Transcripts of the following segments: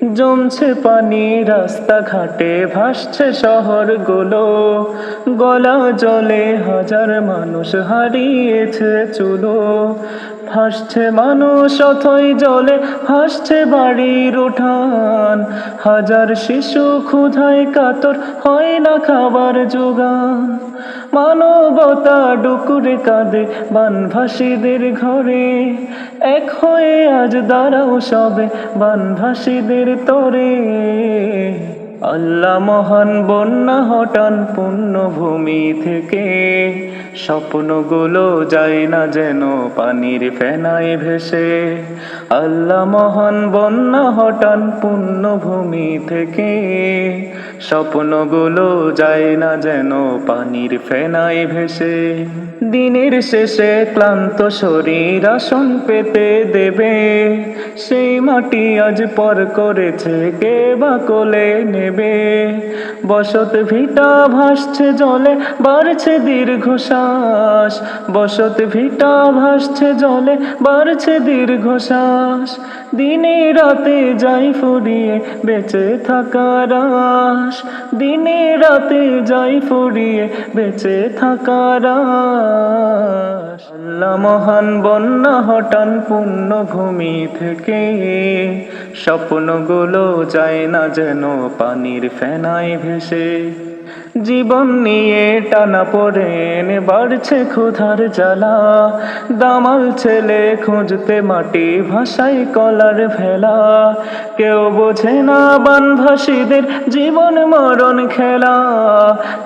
জমছে পানি, রাস্তাঘাটে ভাসছে শহর শহরগুলো। গলা জলে হাজার মানুষ হারিয়েছে চুলো। ভাসছে মানুষ অথই জলে, ভাসছে বাড়ির উঠান। হাজার শিশু ক্ষুধায় কাতর, হয় না খাবার যোগান। মানবতা ডুকুরে কাঁদে বানভাসীদের ঘরে। এক হয়ে আজ দাঁড়াও সবে বানভাসীদের তরে। আল্লাহ মহান বন্যা হটান পুণ্যভূমি থেকে। স্বপ্নগুলো যায় না যেন পানির ফেনায় ভেসে। আল্লাহ মহান বন্যা হটান পুণ্যভূমি থেকে। স্বপ্নগুলো যায় না যেন পানির ফেনায় ভেসে। দিনের শেষে ক্লান্ত শরীর আসন পেতে দেবে। সেই মাটি আজ পর করেছে কে বা কোলে নেবে। বসত ভিটা ভাসছে জলে, বাড়ছে দীর্ঘশ্বাস। বসত ভিটা ভাসছে জলে, বাড়ছে দীর্ঘশ্বাস। দিনে রাতে যাই ফুরিয়ে, বেঁচে থাকার আশ। দিনে রাতে যাই ফুরিয়ে, বেঁচে থাকার আশ। আল্লাহ মহান বন্যা হটান পুণ্যভূমি থেকে। স্বপ্নগুলো যায় না যেন পানির ফেনায় ভেসে জীবন নিয়ে টানা পড়েন, বাড়ছে ক্ষুধার জ্বালা। দামাল ছেলে খুঁজতে মাটি ভাষায় কলার ভেলা। কেউ বোঝে না বানভাসীদের জীবন মরণ খেলা।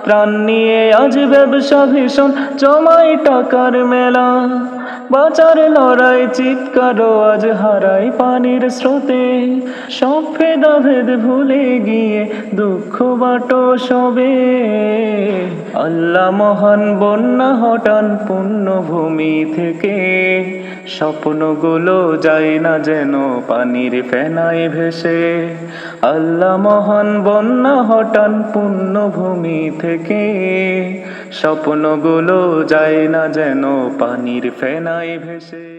ত্রাণ নিয়ে আজ ব্যবসা ভীষণ জমাই টাকার মেলা। বাঁচার লড়াই চিৎকার আজ হারাই পানির স্রোতে। সব ভেদাভেদ ভুলে গিয়ে দুঃখ বাটো সবে। আল্লাহ মহান বন্যা হটান পুণ্যভূমি থেকে। স্বপ্নগুলো যায় না যেন পানির ফেনায় ভেসে। আল্লাহ মহান বন্যা হটান পুণ্যভূমি থেকে। স্বপ্নগুলো যায় না যেন পানির ফেনায় ভেসে।